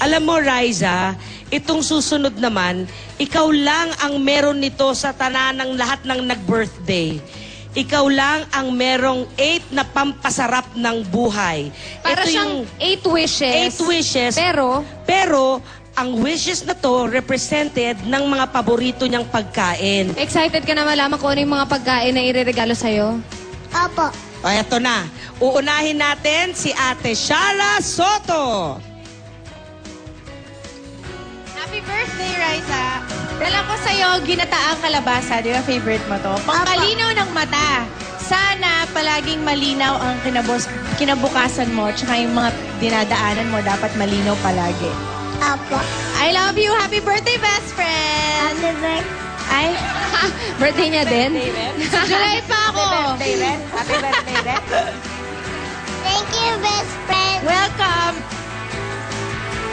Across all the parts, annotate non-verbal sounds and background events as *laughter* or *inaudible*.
Alam mo, Riza, itong susunod naman, ikaw lang ang meron nito sa tanan ng lahat ng nag-birthday. Ikaw lang ang merong eight na pampasarap ng buhay. Para Ito siyang eight wishes. eight wishes. Pero, Pero, ang wishes na to represented ng mga paborito niyang pagkain. excited ka na malaman kung ano yung mga pagkain na ireregalo sa'yo? Opo. O, eto na. Uunahin natin si Ate Shara Soto. Happy birthday, Raisa! Dala ko sa'yo ginataang kalabasa, di ba favorite mo to? Pangkalinaw ng mata. Sana palaging malinaw ang kinabos, kinabukasan mo tsaka yung mga dinadaanan mo dapat malinaw palagi. Opo. I love you! Happy birthday, best friend! Happy birthday. Ay, *laughs* Birthday niya din? July pa ako! Thank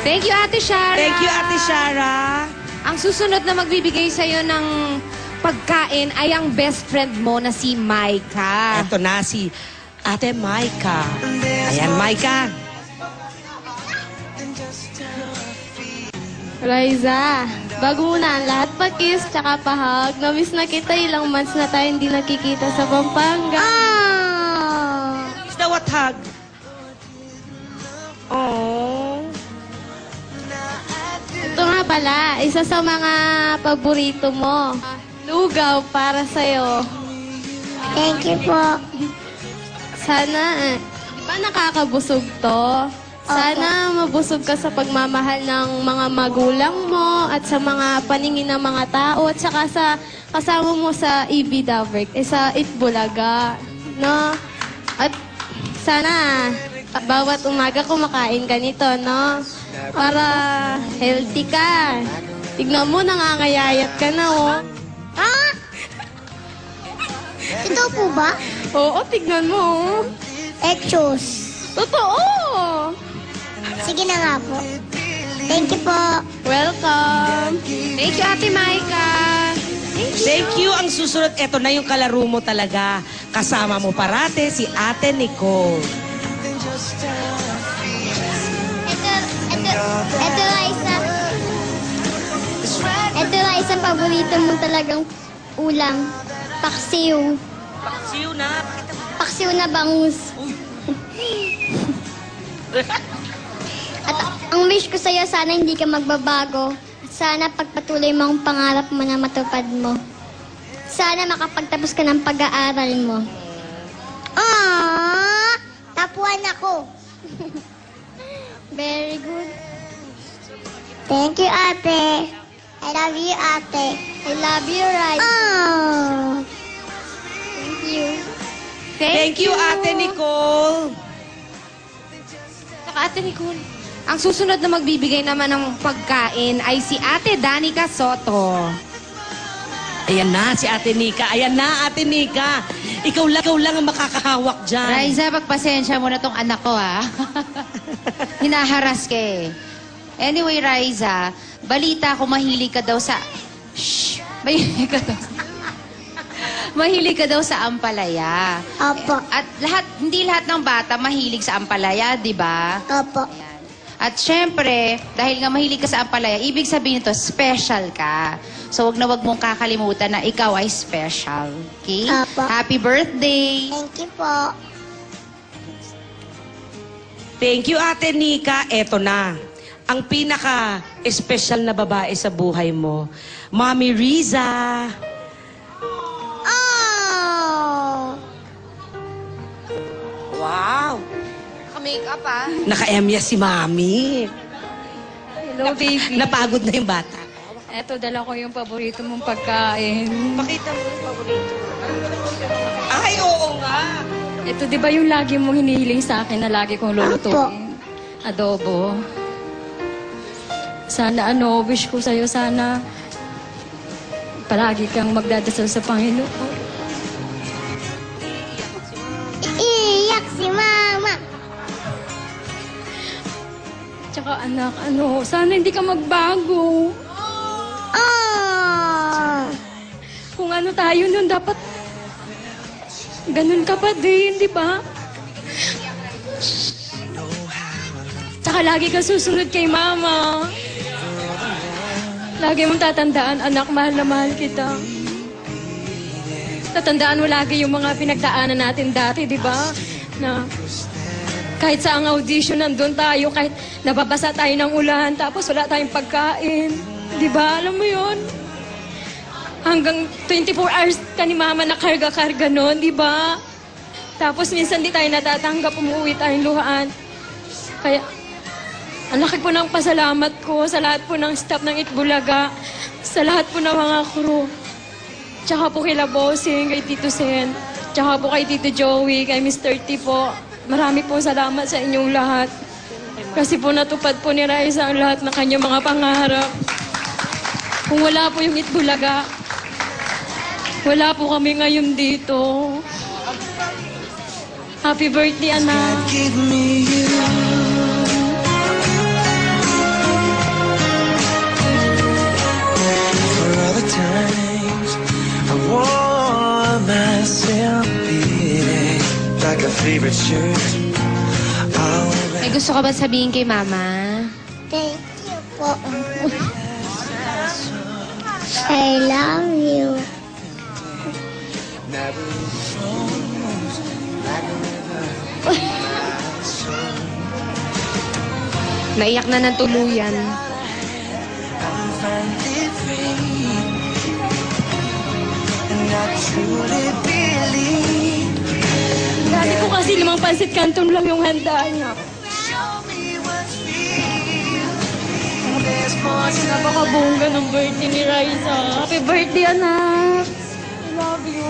Thank you, Ate Shara. Thank you, Ate Shara. Ang susunod na magbibigay sa'yo ng pagkain ay ang best friend mo na si Maika. Eto na si Ate Maika. Ayan, Maika. Liza, bago muna ang lahat pa-kiss tsaka pahag. Namiss na kita ilang months na tayo hindi nakikita sa Pampanga. Ah. Is that what hug? Oh. Nga pala, isa sa mga paborito mo. Lugaw para sa'yo. Thank you po. Sana, eh, di ba nakakabusog to? Sana mabusog ka sa pagmamahal ng mga magulang mo at sa mga paningin ng mga tao at saka sa kasama mo sa EB Davert, eh, sa Itbulaga. No? At sana bawat umaga kumakain ka nito, no? Para healthy ka. Tignan mo, nangangayayat ka na, oh. Ah? *laughs* Ito po ba? Oo, tignan mo, oh. Exos. Totoo! Sige na nga po. Thank you po. Welcome! Thank you, Ate Maika. Thank you. Ang susunod, eto na yung kalaro mo talaga. Kasama mo parate si Ate Nicole. Ito, ito Liza. Ito Liza, paborito mo talagang ulam. Paksiw. Paksiw na. Paksiw na bangus. *laughs* At ang wish ko sa'yo, sana hindi ka magbabago. Sana pagpatuloy mo ang pangarap mo na matupad mo. Sana makapagtapos ka ng pag-aaral mo. Ah, tapuan ako. *laughs* Very good. Thank you, ate. I love you, ate. I love you, right? Oh. Thank you. Thank you, Ate Nicole. Saka Ate Nicole. Ang susunod na magbibigay naman ng pagkain ay si Ate Danica Soto. Ayan na, si Ate Nika. Ayan na, Ate Nika. Ikaw lang, ikaw lang ang makakahawak dyan. Raisa, pagpasensya mo na tong anak ko, ha? *laughs* Hinaharas ka eh. Anyway, Raisa, balita ko mahilig ka daw sa... Shh! Mahilig ka daw Mahilig ka daw sa ampalaya. Opo. At lahat, hindi lahat ng bata mahilig sa ampalaya, di ba? Opo. At syempre, dahil nga mahilig ka sa ampalaya, ibig sabihin nito, special ka. So, wag na wag mong kakalimutan na ikaw ay special. Okay? Apo. Happy birthday! Thank you po. Thank you, Ate Nika. Eto na. Ang pinaka-espesyal na babae sa buhay mo. Mami Riza. Oh! Wow. Ka-makeup ah. Naka-emya si Mami. Hello, baby. Napagod na yung bata. Eto, dala ko yung paborito mong pagkain. Pakita mo yung paborito. Ay, oo nga. Ito, di ba yung lagi mong hinihiling sa akin na lagi kong lulutuin? Adobo. Sana ano, wish ko sa'yo, sana palagi kang magdadasal sa Panginoon. Iiyak si mama. Tsaka anak, ano, sana hindi ka magbago. Oh! Kung ano tayo nun, dapat ganun ka pa din, di ba? Tsaka lagi ka susunod kay mama. Lagi mong tatandaan, anak, mahal na mahal kita. Tatandaan mo lagi yung mga pinagdaanan natin dati, di ba? Na kahit sa ang audition nandun tayo, kahit nababasa tayo ng ulan, tapos wala tayong pagkain. Di ba? Alam mo yon Hanggang 24 hours ka ni mama na karga-karga noon, di ba? Tapos minsan di tayo natatanggap, umuwi tayong luhaan. Kaya, ang laki po ng pasalamat ko sa lahat po ng staff ng Itbulaga, sa lahat po ng mga crew. Tsaka po kay Labosing, kay Tito Sen, tsaka po kay Tito Joey, kay Mr. T po. Marami po salamat sa inyong lahat. Kasi po natupad po ni Raisa ang lahat ng kanyang mga pangarap. Kung wala po yung Itbulaga, wala po kami ngayon dito. Happy birthday, anak. Times I wore myself beating like a favorite shirt. May gusto ka ba sabihin kay mama? Thank you po. I love you. Naiyak na ng tuluyan. Dati po kasi limang pansit canton lang yung handa niya. Show me what's real. There's more to Napakabongga ng birthday ni Raisa. Happy birthday, anak! I love you.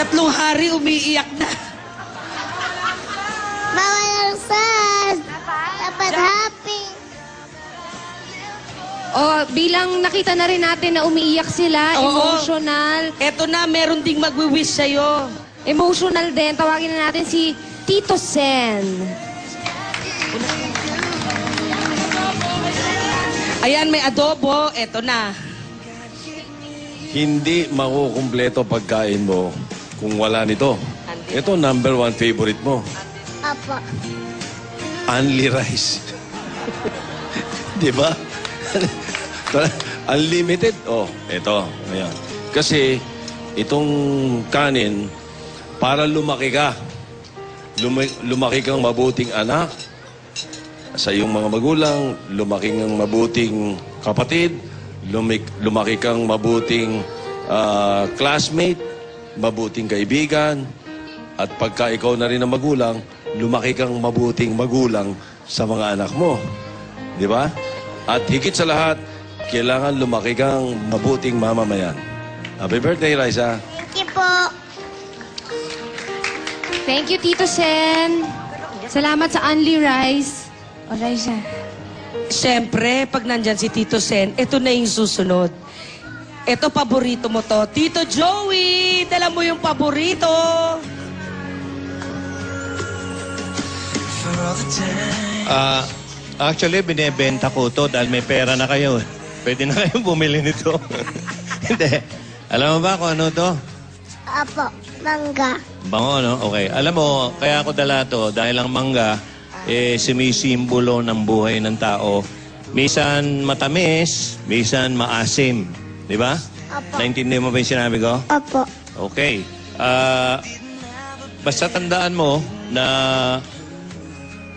Tatlong hari umiiyak na. Bawal sad. Dapat happy. O, bilang nakita na rin natin na umiiyak sila, Oo. emotional. Eto na, meron ding magwi-wish sa'yo. Emotional din. Tawagin na natin si Tito Sen. Ayan, may adobo. Eto na. Hindi makukumpleto pagkain mo kung wala nito. Ito, number one favorite mo. Apo. Only rice. Di ba? *laughs* Unlimited. Oh, ito. Ayan. Kasi itong kanin, para lumaki ka. Lumi- lumaki kang mabuting anak sa iyong mga magulang, lumaki kang mabuting kapatid, lumik- lumaki kang mabuting ah, classmate, mabuting kaibigan, at pagka ikaw na rin ang magulang, lumaki kang mabuting magulang sa mga anak mo. Di ba? At higit sa lahat, kailangan lumaki kang mabuting mamamayan. Happy birthday, Raisa. Thank you po. Thank you, Tito Sen. Salamat sa Only Rice. O, Raisa. Siyempre, pag nandyan si Tito Sen, ito na yung susunod. Ito, paborito mo to. Tito Joey, dala mo yung paborito. Ah, actually, binebenta ko to dahil may pera na kayo. Pwede na kayong bumili nito. *laughs* Hindi. Alam mo ba kung ano to? Apo. Mangga. Bango, no? Okay. Alam mo, kaya ako dala to dahil ang mangga, eh, sumisimbolo ng buhay ng tao. Misan matamis, misan maasim. Di ba? Apo. Naintindihan mo ba yung sinabi ko? Apo. Okay. Ah, basta tandaan mo na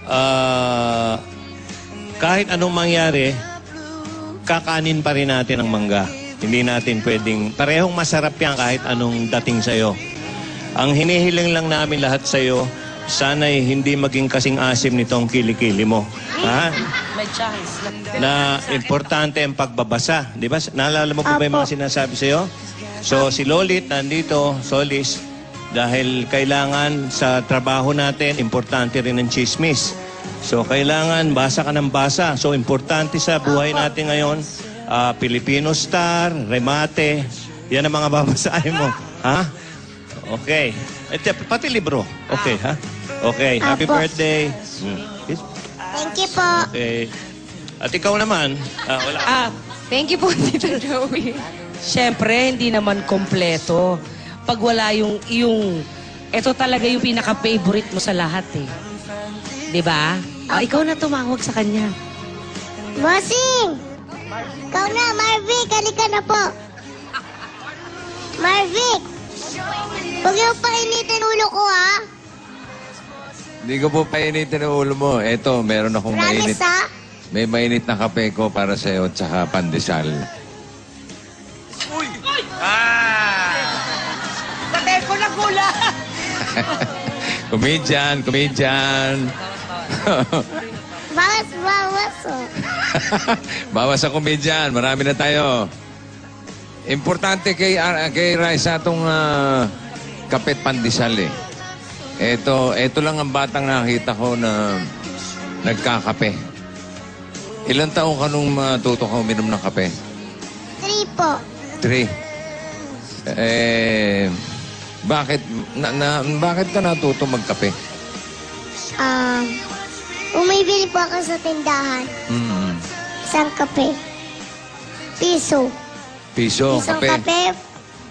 ah, kahit anong mangyari, kakanin pa rin natin ang mangga. Hindi natin pwedeng, parehong masarap yan kahit anong dating sa'yo. Ang hinihiling lang namin lahat sa'yo sana'y hindi maging kasing asim nitong kilikili mo. Ha? May chance. na importante ang pagbabasa. Di ba? Naalala mo pa ba yung mga sinasabi sa'yo? So, si Lolit nandito, Solis, dahil kailangan sa trabaho natin, importante rin ang chismis. So, kailangan basa ka ng basa. So, importante sa buhay natin ngayon, ah, Filipino Star, Remate, yan ang mga *laughs* babasahin mo. Ha? Okay. Eh, pati libro. Okay, ha? Okay. Happy Apo. birthday. Hmm. Thank you po. Okay. At ikaw naman, ah, wala. Ah, Thank you po, *laughs* Tito Joey. Siyempre, hindi naman kompleto. Pag wala yung, yung, ito talaga yung pinaka-favorite mo sa lahat eh. Di ba? Ah, ikaw na tumawag sa kanya. Bossing! Ikaw na, Marvic. Halika na po. Marvic! Huwag yung painitin ulo ko, ha? Hindi ko po painitin ang ulo mo. Eto, meron akong mainit. Promise, ha? May mainit na kape ko para sa iyo at saka pandesal. Patay ko na gula! *laughs* Comedian, comedian. *laughs* Bawas, bawas, oh. *laughs* Bawas sa comedian. Marami na tayo. Importante kay, ah, kay Raisa itong uh, kapit pandesal eh. Ito, ito lang ang batang nakita ko na nagkakape. Ilan taong ka nung matuto ka uminom ng kape? Three po. Three. Eh, bakit, na, na, bakit ka natuto magkape? Um, umibili po ako sa tindahan. Mm. Isang kape. Piso. Piso, Pisong kape. kape.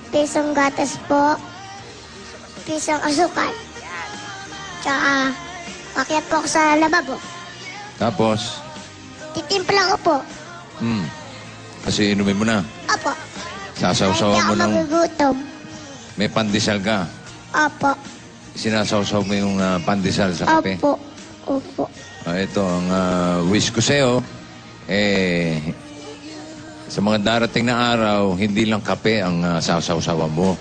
Pisong gatas po. Pisong asukal. Tsaka, akyat po ako sa lababo. Tapos, Titimpla ko po. mm, kasi inumin mo na. Opo. Sasawsawan mo ng, magugutom. may pandesal ka. Opo. Sinasawsaw mo yung ah, pandesal sa kape. Opo. Opo. Ah, ito, ang ah, wish ko sa'yo, eh, sa mga darating na araw, hindi lang kape ang uh, sasawsawan mo.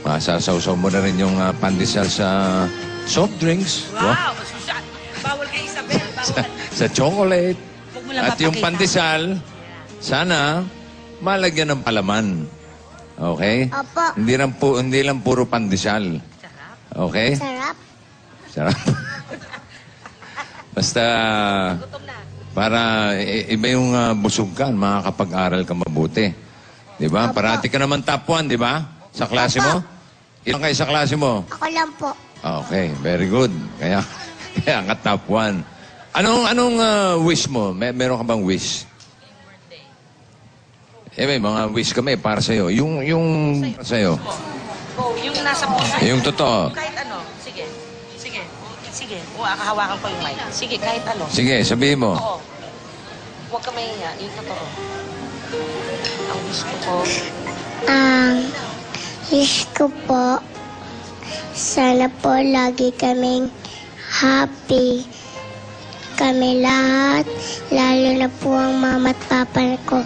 Masasawsaw mo na rin yung ah, pandesal sa soft drinks. Wow! Susan! Bawal kay Isabel. Sa, Bawal. sa chocolate. At yung pandesal, sana malagyan ng palaman. Okay? Opo. Hindi lang, pu- hindi lang puro pandesal. Okay? Sarap. Sarap. *laughs* Basta, para i- iba yung uh, busog ka, makakapag-aral ka mabuti. Di ba? Parati ka naman top 1, di ba? Sa klase mo? Ilan kayo sa klase mo? Ako lang po. Okay, very good. Kaya, *laughs* kaya ka top 1. Anong, anong uh, wish mo? May, meron ka bang wish? Eh, may mga wish kami para sa'yo. Yung, yung para sa'yo. Yung nasa puso. Yung totoo. Kahit. Sige. O, akahawakan ko yung mic. Sige, kahit ano. Sige, sabihin mo. Oo. Huwag ka mahiya. Yung totoo. Ang wish ko. Ang wish ko po, sana po lagi kaming happy. Kami lahat, lalo na po ang mama at papa ko.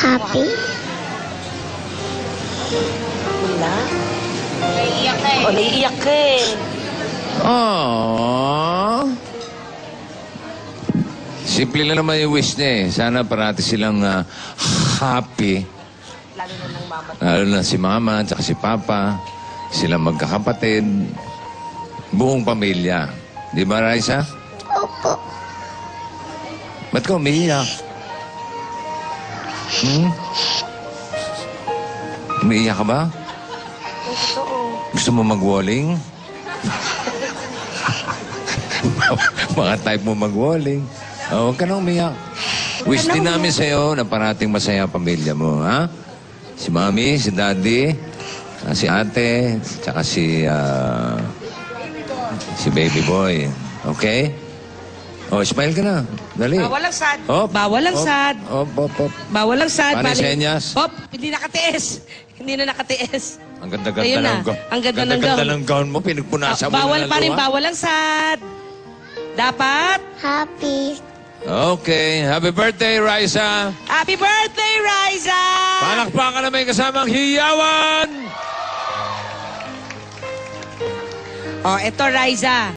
Happy. Wala. Naiiyak eh. O, naiiyak ka eh. Aww. Simple lang naman yung wish niya eh. Sana parati silang ah, happy. Lalo na ng mama. Lalo na si mama at si papa. Sila magkakapatid. Buong pamilya. Di ba, Raisa? Opo. Ba't ka umiiyak? Hmm? Umiiyak ka ba? Gusto mo mag-walling? *laughs* Mga type mo mag-walling. Oh, huwag ka na umiyak. Wish din namin sa'yo na parating masaya ang pamilya mo, ha? Si mami, si daddy, ah, si ate, tsaka si, ah, si baby boy. Okay? Oh, smile ka na. Dali. Bawal ang sad. Op. Bawal ang Op. sad. Op, op, op. Bawal ang sad. Paano senyas? Hop, hindi nakatiis. *laughs* Hindi na nakatiis. Ang ganda-ganda Ayun na. ng gown. Ang ganda ng Ganda-ganda gown. ng gown mo. Pinagpunasan mo bawal na ng pa rin, luha. bawal ang sad. Dapat. Happy. Okay. Happy birthday, Raisa. Happy birthday, Riza! Palakpakan na may kasamang hiyawan. Oh, eto, Riza.